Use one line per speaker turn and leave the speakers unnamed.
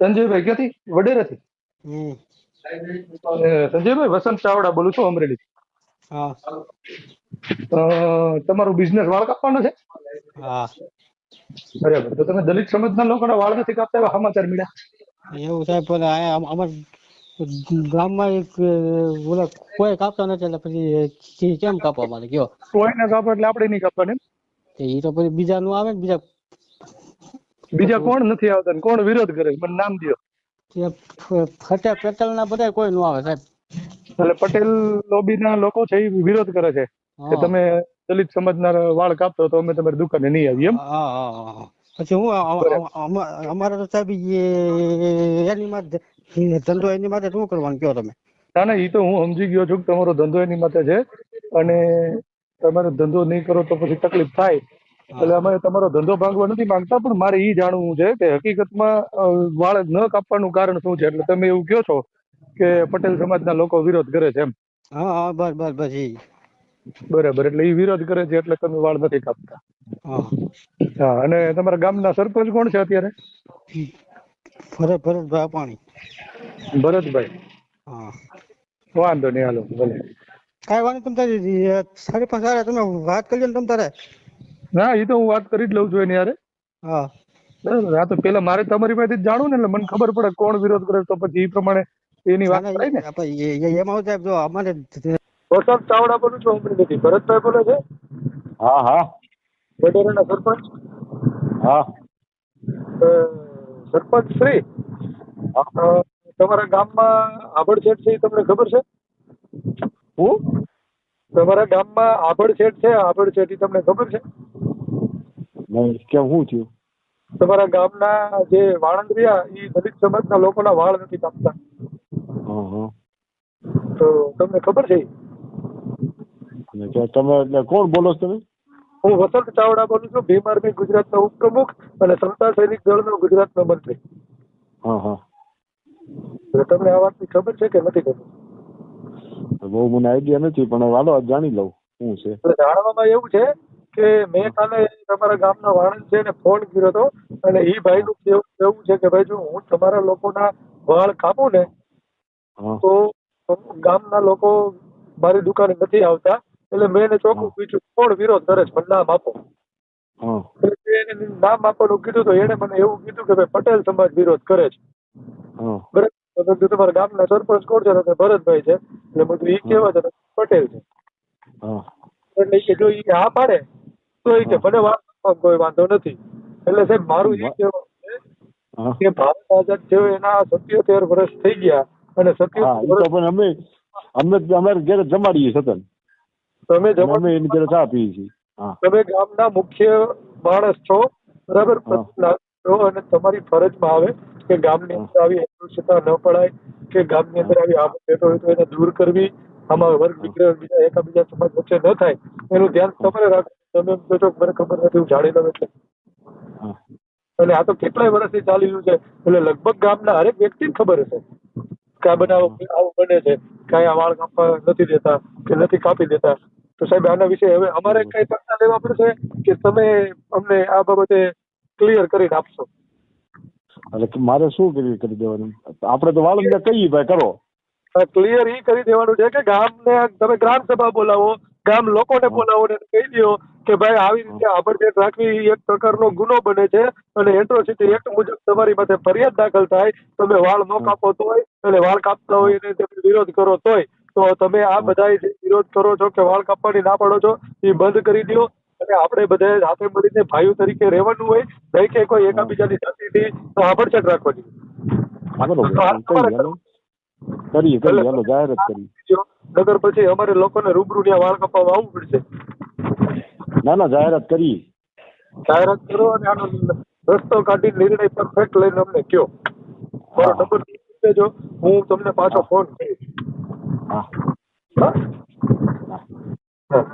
સંજયભાઈ ક્યાંથી વડેરાથી સંજયભાઈ વસંત ચાવડા બોલું છું અમરેલી તમારું બિઝનેસ વાળ કાપવાનો છે બરાબર તો તમે દલિત સમાજના લોકોના વાળ નથી કાપતા એવા સમાચાર મળ્યા
એવું સાહેબ પણ અમાર ગામમાં એક ઓલા કોઈ કાપતા નથી એટલે પછી કેમ કાપવા માટે કયો
કોઈને કાપો એટલે આપણે નહીં કાપવાને?
એ તો પછી બીજા નું આવે ને બીજા
બીજા કોણ નથી આવતા ને? કોણ વિરોધ કરે? મને નામ દો
તે ફ- ફતે ના બધા કોઈ નો આવે સાહેબ.
એટલે પટેલ લોબીના લોકો છે એ વિરોધ કરે છે કે તમે દલિત સમાજના વાળ કાપતો તો અમે તમારી દુકાને નહીં આવીએ એમ.
પછી હું અમારે તો સાહેબ એ- એની માટે ધંધો એની માટે શું કરવાનું કયો તમે?
ના ના એ તો હું સમજી ગયો છું કે તમારો ધંધો એની માટે છે અને તમારો ધંધો નહીં કરો તો પછી તકલીફ થાય. એટલે અમે તમારો ધંધો ભાંગવા નથી માંગતા પણ મારે એ જાણવું છે કે હકીકતમાં વાળ ન કાપવાનું કારણ શું છે? એટલે તમે એવું કહો છો કે પટેલ સમાજના લોકો વિરોધ કરે છે એમ.
હા હા બસ બસ બસ
બરાબર એટલે એ વિરોધ કરે છે એટલે તમે વાળ નથી કાપતા.
હા.
અને તમારા ગામના સરપંચ કોણ છે અત્યારે?
ભરત ભરતભાઈ અપાણી.
ભરતભાઈ.
હા.
વાંધો નહીં હાલો ભલે.
કાંઈ વાંધો તમ તારે હારે તમે વાત કરજો ને તમ તારે.
ના એ તો હું વાત કરી જ લઉં છું એની હારે.
હા.
બરાબર આ તો પેલા મારે તમારી પાસેથી જ જાણવું ને એટલે મને ખબર પડે કોણ વિરોધ કરે તો પછી એ પ્રમાણે એની વાત
કરાય
થાય ને.
એમાં એમાં સાહેબ જો અમારે
વસંત ચાવડા બોલું છું અમરેલીથી ભરતભાઈ બોલે છે?
હા હા.
વડોદરાના સરપંચ?
હા.
સરપંચ શ્રી? તમારા ગામમાં આભડછેટ છે એ તમને ખબર છે?
હું?
તમારા ગામમાં આભડછેટ છે આભડછેટ એ તમને ખબર છે?
નહીં કેમ શું થયું?
તમારા ગામના જે વાળંદ રહ્યા એ દલિત સમાજના લોકોના વાળ નથી કાપતા. તો તમને ખબર છે?
તમે એટલે કોણ બોલો છો તમે?
હું વસંત ચાવડા બોલું છું ભીમ આર્મી ગુજરાતના ઉપપ્રમુખ અને સમતા સૈનિક દળનો ગુજરાતનો મંત્રી.
હા હા.
તમને આ વાતની ખબર છે કે નથી ખબર?
બહુ મને આઈડિયા નથી પણ વાલો જાણી લઉં શું છે?
જાણવામાં એવું છે કે મેં કાલે તમારા ગામના વાણંદ છે ને ફોન કર્યો હતો અને એ ભાઈનું કેવું એવું છે કે ભાઈ જો હું તમારા લોકોના વાળ કાપું ને તો ગામના લોકો મારી દુકાને નથી આવતા. એટલે મેં એને ચોખ્ખું પૂછ્યું કોણ વિરોધ કરે છે? મને નામ આપો. એને નામ આપવાનું કીધું તો એને મને એવું કીધું કે ભાઈ પટેલ સમાજ વિરોધ કરે છે. બરાબર? તમારા ગામના સરપંચ કોણ છે? ભરતભાઈ છે. એટલે બધું એ કેવા છે? પટેલ છે. એટલે જો એ હા પાડે તો એ કે ભલે વાત કોઈ વાંધો નથી. એટલે સાહેબ મારું એ કહેવાનું છે કે ભારત આઝાદ થયો એના સત્યોતેર વર્ષ થઈ ગયા અને સત્યોતેર
પણ અમે અમે અમારે ઘેર જમાડીએ સતન
તમે
અમે એની ઘરે ચા પીએ છીએ.
તમે ગામના મુખ્ય માણસ છો બરાબર? છો અને તમારી ફરજમાં આવે કે ગામની અંદર આવી અસ્પૃશ્યતા ન પડાય કે ગામની અંદર આવી આફત બેઠો હોય તો એને દૂર કરવી આમાં વર્ગ વિગ્રહ બીજા એકાબીજા સમાજ વચ્ચે ન થાય એનું ધ્યાન તમારે રાખવું. તમે એમ કહો છો મને ખબર નથી હું જાણી લઉં એટલે
હા.
આ તો કેટલાય વર્ષથી ચાલી રહ્યું છે. એટલે લગભગ ગામના હરેક વ્યક્તિને ખબર હશે કે આ બનાવ આવું બને છે કે આ વાળ કાપવા નથી દેતા કે નથી કાપી દેતા. તો સાહેબ આના વિશે હવે અમારે કઈ પગલાં લેવા પડશે કે તમે અમને આ બાબતે ક્લિયર કરીને આપશો?
એટલે મારે શું કરી કરી દેવાનું? આપણે તો વાળંદ કહીએ ભાઈ કરો.
ક્લિયર ઈ કરી દેવાનું છે કે ગામને તમે ગ્રામ સભા બોલાવો ગામ લોકોને બોલાવો ને કહી દો કે ભાઈ આવી રીતે આભડછેટ રાખવી એક પ્રકારનો ગુનો બને છે અને એટ્રોસિટી એક્ટ મુજબ તમારી પાસે ફરિયાદ દાખલ થાય તમે વાળ ન કાપો તોય અને વાળ કાપતા હોય તમે વિરોધ કરો તોય. તો તમે આ બધા વિરોધ કરો છો કે વાળ કાપવાની ના પાડો છો એ બંધ કરી દો અને આપણે બધા સાથે મળીને ભાઈઓ તરીકે રહેવાનું હોય નહીં કે કોઈ એકાબીજાની જાતિથી આભડછેટ રાખવાની
બરોબર
તો આ
કહીએ હાલો કરીએ કરીએ હાલો જાહેરાત કરીએ.
નગર પછી અમારે લોકોને રૂબરૂ ત્યાં વાળ કપાવવા આવવું પડશે.
ના ના જાહેરાત કરીએ.
જાહેરાત કરો અને આનો રસ્તો કાઢી નિર્ણય પરફેક્ટ લઈને અમને કયો. મારો નંબર દેજો હું તમને પાછો ફોન કરીશ.
હા
હા?
હા.
હા.